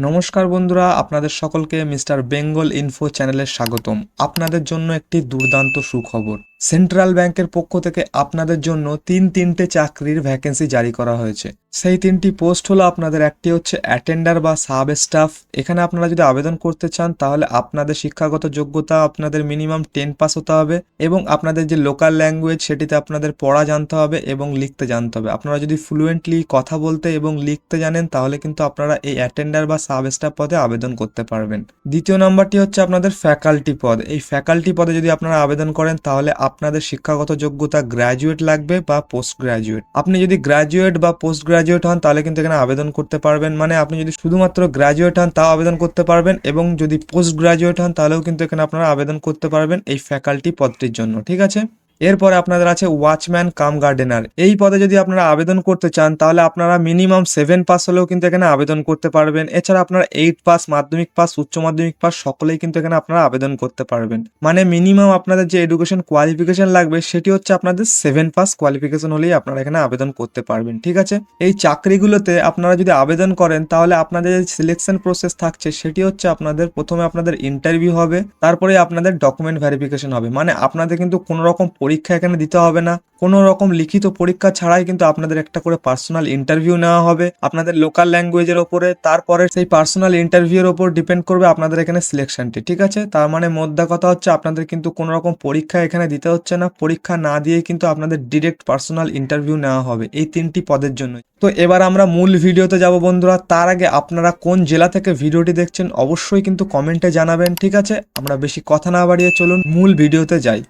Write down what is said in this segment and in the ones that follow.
নমস্কার বন্ধুরা আপনাদের সকলকে মিস্টার বেঙ্গল ইনফো চ্যানেলে স্বাগতম। আপনাদের জন্য একটি দুর্দান্ত সুখবর। সেন্ট্রাল ব্যাংকের পক্ষ থেকে আপনাদের জন্য তিন তিনটে চাকরির ভ্যাকেন্সি জারি করা হয়েছে। সেই তিনটি পোস্ট হলো আপনাদের, একটি হচ্ছে অ্যাটেন্ডার বা সাব স্টাফ। এখানে আপনারা যদি আবেদন করতে চান, তাহলে আপনাদের শিক্ষাগত যোগ্যতা, আপনাদের মিনিমাম টেন পাস হতে হবে এবং আপনাদের যে লোকাল ল্যাঙ্গুয়েজ, সেটিতে আপনাদের পড়া জানতে হবে এবং লিখতে জানতে হবে। আপনারা যদি ফ্লুয়েন্টলি কথা বলতে এবং লিখতে জানেন, তাহলে কিন্তু আপনারা এই অ্যাটেন্ডার বা সাব স্টাফ পদে আবেদন করতে পারবেন। দ্বিতীয় নাম্বারটি হচ্ছে আপনাদের ফ্যাকাল্টি পদ। এই ফ্যাকাল্টি পদে যদি আপনারা আবেদন করেন, তাহলে আপনাদের শিক্ষাগত যোগ্যতা গ্রাজুয়েট লাগবে বা পোস্ট গ্র্যাজুয়েট আপনি যদি গ্রাজুয়েট বা পোস্ট গ্রাজুয়েট হন, তাহলে কিন্তু এখানে আবেদন করতে পারবেন। মানে আপনি যদি শুধুমাত্র গ্র্যাজুয়েট হন, তাও আবেদন করতে পারবেন এবং যদি পোস্ট গ্র্যাজুয়েট হন, তাহলেও কিন্তু এখানে আপনারা আবেদন করতে পারবেন এই ফ্যাকাল্টি পদটির জন্য। ঠিক আছে? এরপরে আপনাদের আছে ওয়াচম্যান কাম গার্ডেনার এই পদে যদি আপনারা আবেদন করতে চান, তাহলে আপনারা মিনিমাম সেভেন পাস হলেও কিন্তু এখানে আবেদন করতে পারবেন। এছাড়া আপনারা এইট পাস মাধ্যমিক পাস উচ্চ মাধ্যমিক পাস সকলেই কিন্তু এখানে আপনারা আবেদন করতে পারবেন। মানে মিনিমাম আপনাদের যে এডুকেশন কোয়ালিফিকেশন লাগবে, সেটি হচ্ছে আপনাদের সেভেন পাস কোয়ালিফিকেশন হলেই আপনারা এখানে আবেদন করতে পারবেন, ঠিক আছে? এই চাকরিগুলোতে আপনারা যদি আবেদন করেন, তাহলে আপনাদের যে সিলেকশন প্রসেস থাকছে, সেটি হচ্ছে আপনাদের প্রথমে আপনাদের ইন্টারভিউ হবে, তারপরে আপনাদের ডকুমেন্ট ভেরিফিকেশন হবে। মানে আপনাদের কিন্তু কোনো রকম পরীক্ষা এখানে দিতে হবে না। কোনো রকম লিখিত পরীক্ষা ছাড়াই কিন্তু আপনাদের একটা করে পার্সোনাল ইন্টারভিউ নেওয়া হবে। আপনাদের লোকাল ল্যাঙ্গুয়েজের ওপরে, তারপরে সেই পার্সোনাল ইন্টারভিউর ওপর ডিপেন্ড করবে আপনাদের এখানে সিলেকশনটি ঠিক আছে? তার মানে মোদ্দা কথা হচ্ছে আপনাদের কিন্তু কোনো রকম পরীক্ষা এখানে দিতে হচ্ছে না। পরীক্ষা না দিয়ে কিন্তু আপনাদের ডিরেক্ট পার্সোনাল ইন্টারভিউ নেওয়া হবে এই তিনটি পদের জন্য তো এবার আমরা মূল ভিডিওতে যাব বন্ধুরা। তার আগে আপনারা কোন জেলা থেকে ভিডিওটি দেখছেন অবশ্যই কিন্তু কমেন্টে জানাবেন, ঠিক আছে? আমরা বেশি কথা না বাড়িয়ে চলুন, মূল ভিডিওতে যাই।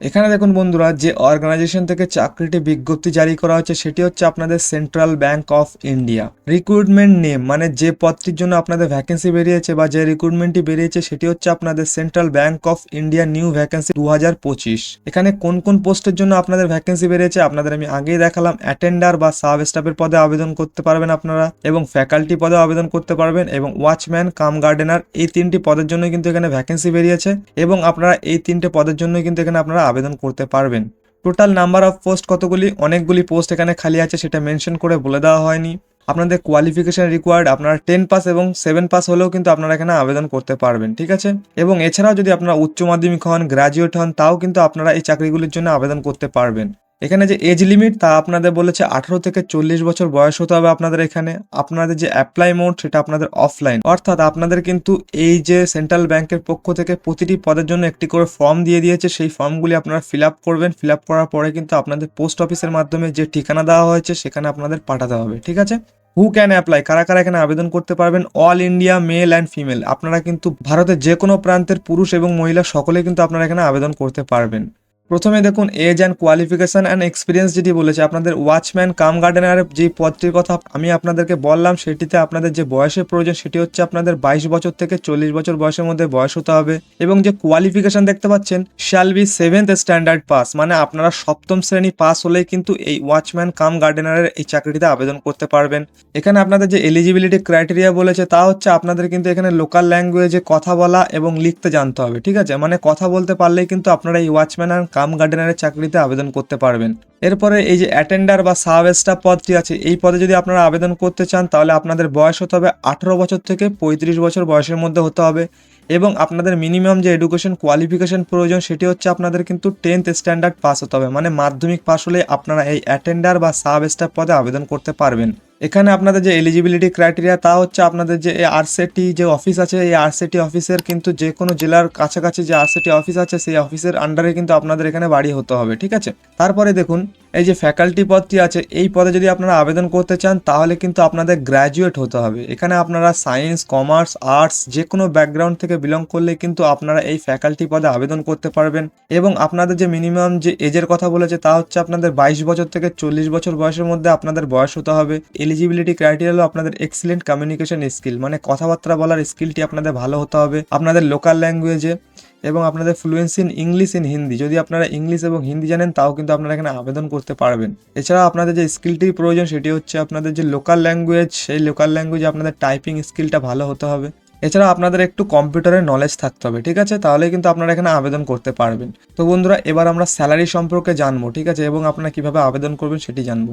এখানে দেখুন বন্ধুরা, যে অর্গানাইজেশন থেকে চাকরিটি বিজ্ঞপ্তি জারি করা হচ্ছে, সেটি হচ্ছে আপনাদের Central Bank of India recruitment name মানে যে পদটির জন্য আপনাদের ভ্যাকেন্সি বেরিয়েছে বা যে রিক্রুটমেন্টটি বেরিয়েছে, সেটি হচ্ছে আপনাদের Central Bank of India new vacancy দু হাজার পঁচিশ। এখানে কোন কোন পোস্টের জন্য আপনাদের ভ্যাকেন্সি বেরিয়েছে, আপনাদের আমি আগেই দেখালাম অ্যাটেন্ডার বা সাব স্টাফের পদে আবেদন করতে পারবেন আপনারা, এবং ফ্যাকাল্টি পদে আবেদন করতে পারবেন, এবং ওয়াচম্যান কাম গার্ডেনার এই তিনটি পদের জন্য কিন্তু এখানে ভ্যাকেন্সি বেরিয়েছে, এবং আপনারা এই তিনটে পদের জন্য কিন্তু এখানে আপনারা আবেদন করতে পারবেন। টোটাল নাম্বার অফ পোস্ট কতগুলি? অনেকগুলি পোস্ট এখানে খালি আছে, সেটা মেনশন করে বলে দেওয়া হয়নি। আপনাদের কোয়ালিফিকেশন রিকোয়ার্ড আপনারা টেন পাস এবং সেভেন পাস হলেও কিন্তু আপনারা এখানে আবেদন করতে পারবেন, ঠিক আছে? এবং এছাড়াও যদি আপনারা উচ্চ মাধ্যমিক হন গ্রাজুয়েট হন, তাও কিন্তু আপনারা এই চাকরিগুলির জন্য আবেদন করতে পারবেন। এখানে যে এজ লিমিট তা আপনাদের বলেছে আঠারো থেকে চল্লিশ বছর বয়স হতে হবে আপনাদের এখানে। আপনাদের যে অ্যাপ্লাই মোড সেটা আপনাদের অফলাইন অর্থাৎ আপনাদের কিন্তু এই যে সেন্ট্রাল ব্যাংকের পক্ষ থেকে প্রতিটি পদের জন্য একটি করে ফর্ম দিয়ে দিয়েছে, সেই ফর্মগুলি আপনারা ফিল আপ করবেন। ফিল আপ করার পরে কিন্তু আপনাদের পোস্ট অফিসের মাধ্যমে যে ঠিকানা দেওয়া হয়েছে, সেখানে আপনাদের পাঠাতে হবে, ঠিক আছে? হু ক্যান অ্যাপ্লাই কারা কারা এখানে আবেদন করতে পারবেন? All India male and female আপনারা কিন্তু ভারতের যে কোনো প্রান্তের পুরুষ এবং মহিলা সকলে কিন্তু আপনারা এখানে আবেদন করতে পারবেন। প্রথমে দেখুন age and qualification and experience যেটি বলেছে, আপনাদের ওয়াচম্যান কাম গার্ডেনারের যে পদটির কথা আমি আপনাদেরকে বললাম, সেটিতে আপনাদের যে বয়সের প্রয়োজন, সেটি হচ্ছে আপনাদের বাইশ বছর থেকে চল্লিশ বছর বয়সের মধ্যে বয়স হতে হবে এবং যে কোয়ালিফিকেশন দেখতে পাচ্ছেন shall be seventh standard pass মানে আপনারা সপ্তম শ্রেণি পাস হলেই কিন্তু এই ওয়াচম্যান কাম গার্ডেনারের এই চাকরিটিতে আবেদন করতে পারবেন। এখানে আপনাদের যে এলিজিবিলিটি ক্রাইটেরিয়া বলেছে, তা হচ্ছে আপনাদের কিন্তু এখানে লোকাল ল্যাঙ্গুয়েজে কথা বলা এবং লিখতে জানতে হবে, ঠিক আছে? মানে কথা বলতে পারলেই কিন্তু আপনারা এই ওয়াচম্যান কাম গার্ডেনারের চাকরিতে আবেদন করতে পারবেন। এরপরে এই যে অ্যাটেন্ডার বা সাব স্টাফ পদটি আছে, এই পদে যদি আপনারা আবেদন করতে চান, তাহলে আপনাদের বয়স হতে হবে আঠারো বছর থেকে পঁয়ত্রিশ বছর বয়সের মধ্যে হতে হবে। এবং আপনাদের মিনিমাম যে এডুকেশন কোয়ালিফিকেশন প্রয়োজন, সেটি হচ্ছে আপনাদের কিন্তু টেন্থ স্ট্যান্ডার্ড পাস হতে হবে। মানে মাধ্যমিক পাস হলে আপনারা এই অ্যাটেন্ডার বা সাব স্টাফ পদে আবেদন করতে পারবেন। এখানে আপনাদের যে এলিজিবিলিটি ক্রাইটেরিয়া তা হচ্ছে আপনাদের যে আরসেটি যে অফিস আছে, এই আরসেটি অফিসের কিন্তু যে কোনো জেলার কাছাকাছি যে আরসেটি অফিস আছে, সেই অফিসের আন্ডারে কিন্তু আপনাদের এখানে বাড়ি হতে হবে, ঠিক আছে? তারপরে দেখুন, এই যে ফ্যাকাল্টি পদটি আছে, এই পদে যদি আপনারা আবেদন করতে চান, তাহলে কিন্তু আপনাদের গ্র্যাজুয়েট হতে হবে। এখানে আপনারা সায়েন্স কমার্স আর্টস যে কোনো ব্যাকগ্রাউন্ড থেকে বিলং করলে কিন্তু আপনারা এই ফ্যাকাল্টি পদে আবেদন করতে পারবেন। এবং আপনাদের যে মিনিমাম যে এজের কথা বলেছে, তা হচ্ছে আপনাদের বাইশ বছর থেকে চল্লিশ বছর বয়সের মধ্যে আপনাদের বয়স হতে হবে। এলিজিবিলিটি ক্রাইটেরিয়া হলো আপনাদের এক্সিলেন্ট কমিউনিকেশন স্কিল মানে কথাবার্তা বলার স্কিলটি আপনাদের ভালো হতে হবে। আপনাদের লোকাল ল্যাঙ্গুয়েজে এবং আপনাদের fluency in English in Hindi যদি আপনারা ইংলিশ এবং হিন্দি জানেন, তাও কিন্তু আপনারা এখানে আবেদন করতে পারবেন। এছাড়া আপনাদের যে স্কিলটির প্রয়োজন, সেটি হচ্ছে আপনাদের যে লোকাল ল্যাঙ্গুয়েজ সেই লোকাল ল্যাঙ্গুয়েজে আপনাদের টাইপিং স্কিলটা ভালো হতে হবে। এছাড়া আপনাদের একটু কম্পিউটারের নলেজ থাকতে হবে, ঠিক আছে? তাহলে কিন্তু আপনারা এখানে আবেদন করতে পারবেন। তো বন্ধুরা, এবার আমরা স্যালারি সম্পর্কে জানব, ঠিক আছে? এবং আপনারা কীভাবে আবেদন করবেন সেটি জানব।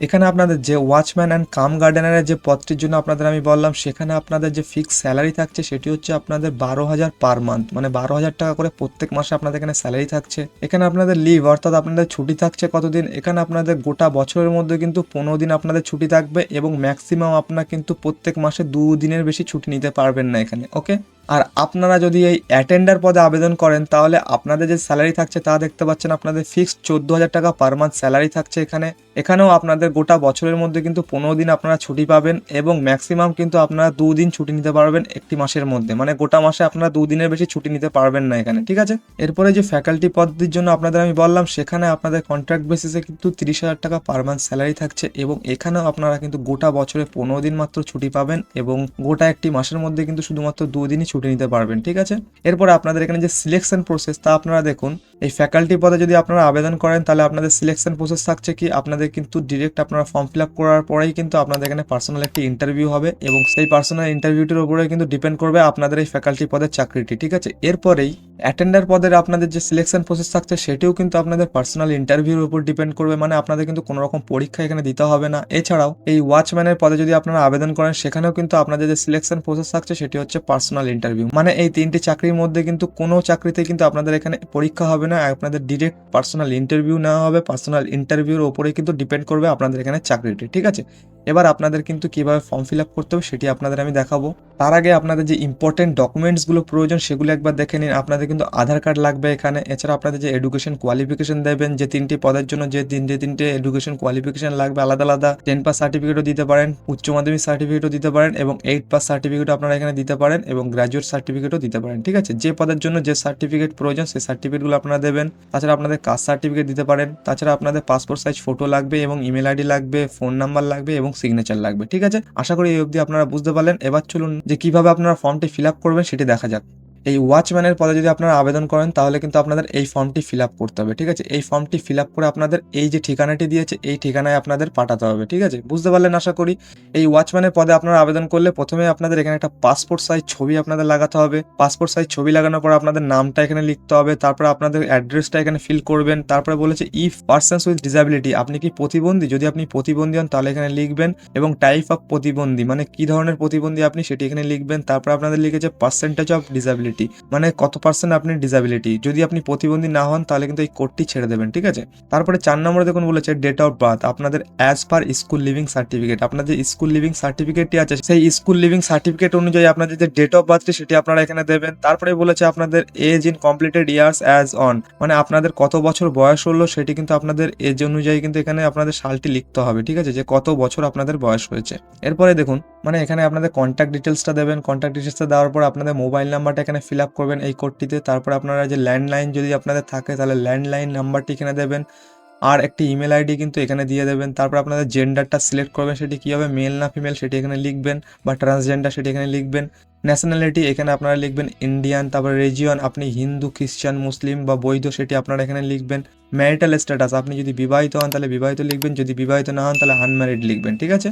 এখানে আপনাদের যে ওয়াচম্যান অ্যান্ড কাম গার্ডেনারের যে পদটির জন্য আপনাদের আমি বললাম, সেখানে আপনাদের যে ফিক্স স্যালারি থাকছে, সেটি হচ্ছে আপনাদের বারো হাজার পার মান্থ মানে বারো হাজার টাকা করে প্রত্যেক মাসে আপনাদের এখানে স্যালারি থাকছে। এখানে আপনাদের লিভ অর্থাৎ আপনাদের ছুটি থাকছে কতদিন? এখানে আপনাদের গোটা বছরের মধ্যে কিন্তু পনেরো দিন আপনাদের ছুটি থাকবে এবং ম্যাক্সিমাম আপনার কিন্তু প্রত্যেক মাসে দু দিনের বেশি ছুটি নিতে পারবেন না এখানে ওকে আর আপনারা যদি এই অ্যাটেন্ডার পদে আবেদন করেন, তাহলে আপনাদের যে স্যালারি থাকছে তা দেখতে পাচ্ছেন আপনাদের ফিক্সড চোদ্দ হাজার টাকা পার মান্থ স্যালারি থাকছে এখানে। এখানেও আপনাদের গোটা বছরের মধ্যে কিন্তু পনেরো দিন আপনারা ছুটি পাবেন এবং ম্যাক্সিমাম কিন্তু আপনারা দুদিন ছুটি নিতে পারবেন একটি মাসের মধ্যে। মানে গোটা মাসে আপনারা দুদিনের বেশি ছুটি নিতে পারবেন না এখানে, ঠিক আছে? এরপরে যে ফ্যাকাল্টি পদটির জন্য আপনাদের আমি বললাম, সেখানে আপনাদের কন্ট্রাক্ট বেসিসে কিন্তু তিরিশ হাজার টাকা পার মান্থ স্যালারি থাকছে এবং এখানেও আপনারা কিন্তু গোটা বছরে পনেরো দিন মাত্র ছুটি পাবেন এবং গোটা একটি মাসের মধ্যে কিন্তু শুধুমাত্র দুদিনই ছুটি নিতে পারবেন, ঠিক আছে? এরপর আপনাদের এখানে যে সিলেকশন প্রসেস তা আপনারা দেখুন। এই ফ্যাকাল্টি পদে যদি আপনারা আবেদন করেন, তাহলে আপনাদের সিলেকশন প্রসেস থাকছে কি, আপনাদের কিন্তু ডিরেক্ট আপনারা ফর্ম ফিল আপ করার পরেই কিন্তু আপনাদের এখানে পার্সোনাল একটি ইন্টারভিউ হবে এবং সেই পার্সোনাল ইন্টারভিউটির উপরে কিন্তু ডিপেন্ড করবে আপনাদের এই ফ্যাকাল্টি পদের চাকরিটি, ঠিক আছে? এরপরেই অ্যাটেন্ডার পদের আপনাদের যে সিলেকশন প্রসেস থাকছে, সেটিও কিন্তু আপনাদের পার্সোনাল ইন্টারভিউর উপর ডিপেন্ড করবে। মানে আপনাদের কিন্তু কোনো রকম পরীক্ষা এখানে দিতে হবে না। এছাড়াও, এই ওয়াচম্যানের পদে যদি আপনারা আবেদন করেন, সেখানেও কিন্তু আপনাদের যে সিলেকশন প্রসেস থাকছে, সেটি হচ্ছে পার্সোনাল ইন্টারভিউ মানে এই তিনটি চাকরির মধ্যে কিন্তু কোনো চাকরিতে কিন্তু আপনাদের এখানে পরীক্ষা হবে না। আপনাদের ডিরেক্ট পার্সোনাল ইন্টারভিউ নেওয়া হবে। পার্সোনাল ইন্টারভিউর ওপরে কিন্তু ডিপেন্ড করবে আপনাদের এখানে চাকরিটি। ঠিক আছে? এবার আপনাদের কিন্তু কীভাবে ফর্ম ফিল আপ করতে হবে সেটি আপনাদের আমি দেখাবো। তার আগে আপনাদের যে ইম্পর্টেন্ট ডকুমেন্টসগুলো প্রয়োজন সেগুলো একবার দেখে নিন। আপনাদের কিন্তু আধার কার্ড লাগবে এখানে। এছাড়া আপনাদের যে এডুকেশন কোয়ালিফিকেশন দেবেন, যে তিনটি পদের জন্য যে তিনটে তিনটে এডুকেশন কোয়ালিফিকেশন লাগবে, আলাদা আলাদা। টেন পাস সার্টিফিকেটও দিতে পারেন, উচ্চ মাধ্যমিক সার্টিফিকেটও দিতে পারেন এবং এইট পাস সার্টিফিকেটও আপনারা এখানে দিতে পারেন এবং গ্র্যাজুয়েট সার্টিফিকেটও দিতে পারেন, ঠিক আছে? যে পদের জন্য যে সার্টিফিকেট প্রয়োজন সেই সার্টিফিকেটগুলো আপনারা দেবেন। তাছাড়া আপনাদের কাস্ট সার্টিফিকেট দিতে পারেন। তাছাড়া আপনাদের পাসপোর্ট সাইজ ফটো লাগবে এবং ইমেল আইডি লাগবে ফোন নাম্বার লাগবে এবং সিগনেচার লাগবে, ঠিক আছে? আশা করি এই অবধি আপনারা বুঝতে পারলেন। এবার চলুন যে কীভাবে আপনারা ফর্মটি ফিল করবেন, সেটি দেখা যাক। এই ওয়াচম্যানের পদে যদি আপনারা আবেদন করেন, তাহলে কিন্তু আপনাদের এই ফর্মটি ফিল আপ করতে হবে, ঠিক আছে? এই ফর্মটি ফিল আপ করে আপনাদের এই যে ঠিকানাটি দিয়েছে, এই ঠিকানায় আপনাদের পাঠাতে হবে, ঠিক আছে? বুঝতে পারলেন আশা করি? এই ওয়াচম্যানের পদে আপনারা আবেদন করলে প্রথমে আপনাদের এখানে একটা পাসপোর্ট সাইজ ছবি আপনাদের লাগাতে হবে। পাসপোর্ট সাইজ ছবি লাগানোর পর আপনাদের নামটা এখানে লিখতে হবে, তারপর আপনাদের অ্যাড্রেসটা এখানে ফিল করবেন, তারপরে বলেছে ইফ পার্সনস উইথ ডিসাবিলিটি আপনি কি প্রতিবন্ধী? যদি আপনি প্রতিবন্ধী হন, তাহলে এখানে লিখবেন এবং টাইপ অফ প্রতিবন্ধী মানে কি ধরনের প্রতিবন্ধী আপনি সেটি এখানে লিখবেন, তারপর আপনাদের লিখেছে পার্সেন্টেজ অফ ডিসাবিলিটি মানে কত পার্সেন্ট আপনি ডিসাবিলিটি যদি আপনি প্রতিবন্ধী না হন, তাহলে কিন্তু এই কোডটি ছেড়ে দেবেন, ঠিক আছে? তারপরে চার নম্বরে দেখুন বলেছে ডেট অফ বার্থ আপনাদের as per school leaving certificate আপনাদের স্কুল লিভিং সার্টিফিকেটটি আছে, সেই স্কুল লিভিং সার্টিফিকেট অনুযায়ী আপনাদের যে ডেট অফ বার্থটি সেটি আপনারা এখানে দেবেন। তারপরে বলেছে আপনাদের age in completed years as on মানে আপনাদের কত বছর বয়স হলো, সেটি কিন্তু আপনাদের এজ অনুযায়ী কিন্তু এখানে আপনাদের সালটি লিখতে হবে, ঠিক আছে? যে কত বছর আপনাদের বয়স হয়েছে। এরপরে দেখুন মানে এখানে আপনাদের কন্ট্যাক্ট ডিটেলসটা দেবেন। কন্ট্যাক্ট ডিটেলসটা দেওয়ার পর আপনাদের মোবাইল নাম্বারটা এখানে ফিল আপ করবেন এই কোডটিতে। তারপর আপনারা যে ল্যান্ডলাইন যদি আপনাদের থাকে, তাহলে ল্যান্ডলাইন নাম্বারটি এখানে দেবেন। আর একটি ইমেল আইডি কিন্তু এখানে দিয়ে দেবেন। তারপর আপনাদের জেন্ডারটা সিলেক্ট করবেন, সেটি কী হবে মেল না ফিমেল, সেটি এখানে লিখবেন বা ট্রান্সজেন্ডার, সেটি এখানে লিখবেন। ন্যাশনালিটি এখানে আপনারা লিখবেন ইন্ডিয়ান, তারপর রেজিয়ন, আপনি হিন্দু খ্রিস্টান মুসলিম বা বৈধ, সেটি আপনারা এখানে লিখবেন। ম্যারিটাল স্ট্যাটাস, আপনি যদি বিবাহিত হন, তাহলে বিবাহিত লিখবেন, যদি বিবাহিত না হন, তাহলে আনম্যারিড লিখবেন, ঠিক আছে?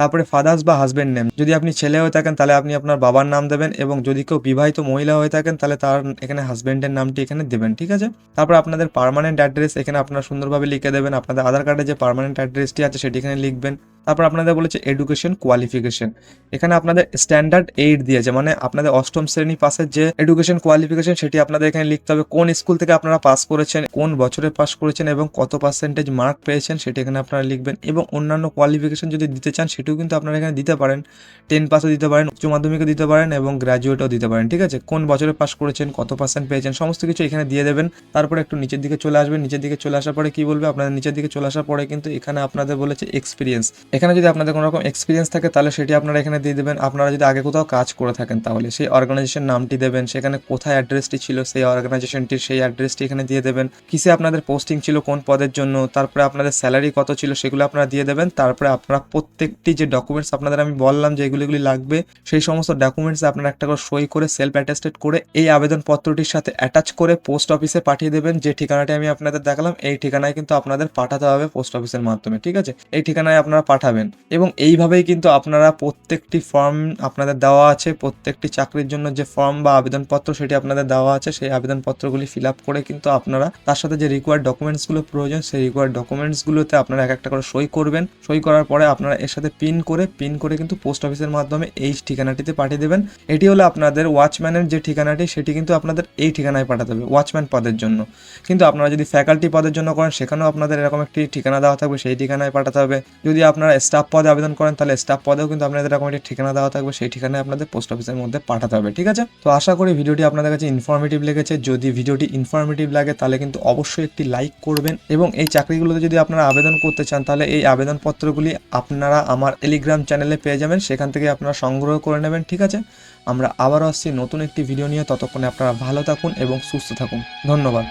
তারপরে ফাদার্স বা হাজবেন্ড নেম যদি আপনি ছেলে হয়ে থাকেন, তাহলে আপনি আপনার বাবার নাম দেবেন এবং যদি কেউ বিবাহিত মহিলা হয়ে থাকেন, তাহলে তার এখানে হাজবেন্ডের নামটি এখানে দেবেন, ঠিক আছে? তারপর আপনাদের পার্মানেন্ট অ্যাড্রেস এখানে আপনারা সুন্দরভাবে লিখে দেবেন। আপনাদের আধার কার্ডে যে পার্মানেন্ট অ্যাড্রেসটি আছে, সেটি এখানে লিখবেন। তারপর আপনাদের বলেছে এডুকেশন কোয়ালিফিকেশন এখানে আপনাদের স্ট্যান্ডার্ড এইট দিয়েছে মানে আপনাদের অষ্টম শ্রেণি পাসের যে এডুকেশন কোয়ালিফিকেশন সেটি আপনাদের এখানে লিখতে হবে। কোন স্কুল থেকে আপনারা পাস করেছেন, কোন বছরে পাস করেছেন এবং কত পার্সেন্টেজ মার্ক পেয়েছেন, সেটি এখানে আপনারা লিখবেন। এবং অন্যান্য কোয়ালিফিকেশন যদি দিতে চান সেটিও কিন্তু আপনারা এখানে দিতে পারেন। টেন পাসও দিতে পারেন, উচ্চ মাধ্যমিকও দিতে পারেন এবং গ্র্যাজুয়েটও দিতে পারেন, ঠিক আছে? কোন বছরে পাস করেছেন, কত পার্সেন্ট পেয়েছেন, সমস্ত কিছু এখানে দিয়ে দেবেন। তারপরে একটু নিচের দিকে চলে আসবেন, নিচের দিকে চলে আসার পরে কি বলবে? আপনাদের নিচের দিকে চলে আসার পরে কিন্তু এখানে আপনাদের বলেছে এক্সপিরিয়েন্স এখানে যদি আপনাদের কোনো রকম এক্সপিরিয়েন্স থাকে, তাহলে সেটি আপনারা এখানে দিয়ে দেবেন। আপনারা যদি আগে কোথাও কাজ করে থাকেন, তাহলে সেই অর্গানাইজেশন নামটি দেবেন, সেখানে কোথায় অ্যাড্রেসটি ছিল, সেই অর্গানাইজেশনটির সেই অ্যাড্রেসটি এখানে দিয়ে দেবেন। কিসে আপনাদের পোস্টিং ছিল, কোন পদের জন্য, তারপরে আপনাদের স্যালারি কত ছিল, সেগুলো আপনারা দিয়ে দেবেন। তারপরে আপনারা প্রত্যেকটি যে ডকুমেন্টস আপনাদের আমি বললাম যে এগুলি এগুলি লাগবে, সেই সমস্ত ডকুমেন্টস আপনারা একটা করে সই করে সেলফ অ্যাটেস্টেড করে এই আবেদনপত্রটির সাথে অ্যাটাচ করে পোস্ট অফিসে পাঠিয়ে দেবেন। যে ঠিকানাটি আমি আপনাদের দেখালাম, এই ঠিকানায় কিন্তু আপনাদের পাঠাতে হবে পোস্ট অফিসের মাধ্যমে, ঠিক আছে? এই ঠিকানায় আপনারা পাঠাবেন এবং এইভাবেই কিন্তু আপনারা প্রত্যেকটি ফর্ম আপনাদের দেওয়া আছে, প্রত্যেকটি চাকরির জন্য যে ফর্ম বা আবেদনপত্র সেটি আপনাদের দেওয়া আছে, সেই আবেদনপত্রগুলি ফিল আপ করে কিন্তু আপনারা তার সাথে যে রিকোয়ার্ড ডকুমেন্টসগুলো প্রয়োজন, সেই রিকোয়ার্ড ডকুমেন্টসগুলোতে আপনারা এক একটা করে সই করবেন। সই করার পরে আপনারা এর সাথে পিন করে পিন করে কিন্তু পোস্ট অফিসের মাধ্যমে এই ঠিকানাটিতে পাঠিয়ে দেবেন। এটি হলো আপনাদের ওয়াচম্যানের যে ঠিকানাটি, সেটি কিন্তু আপনাদের এই ঠিকানায় পাঠাতে হবে ওয়াচম্যান পদের জন্য। কিন্তু আপনারা যদি ফ্যাকাল্টি পদের জন্য করেন, সেখানেও আপনাদের এরকম একটি ঠিকানা দেওয়া থাকবে, সেই ঠিকানায় পাঠাতে হবে। যদি আপনারা স্টাফ পদে আবেদন করেন, তাহলে স্টাফ পদেও কিন্তু আপনাদের এরকম একটি ঠিকানা দেওয়া থাকবে, সেই ঠিকানায় আপনাদের পোস্ট অফিসের মধ্যে পাঠাতে হবে, ঠিক আছে? তো আশা করি ভিডিওটি আপনাদের কাছে ইনফরমেটিভ লেগেছে। যদি ভিডিওটি ইনফরমেটিভ লাগে, তাহলে কিন্তু অবশ্যই একটি লাইক করবেন। এবং এই চাকরিগুলোতে যদি আপনারা আবেদন করতে চান, তাহলে এই আবেদনপত্রগুলি আপনারা আমার টেলিগ্রাম চ্যানেলে পেয়ে যাবেন, সেখান থেকে আপনারা সংগ্রহ করে নেবেন, ঠিক আছে? আমরা আবারও আসছি নতুন একটি ভিডিও নিয়ে, ততক্ষণে আপনারা ভালো থাকুন এবং সুস্থ থাকুন। ধন্যবাদ।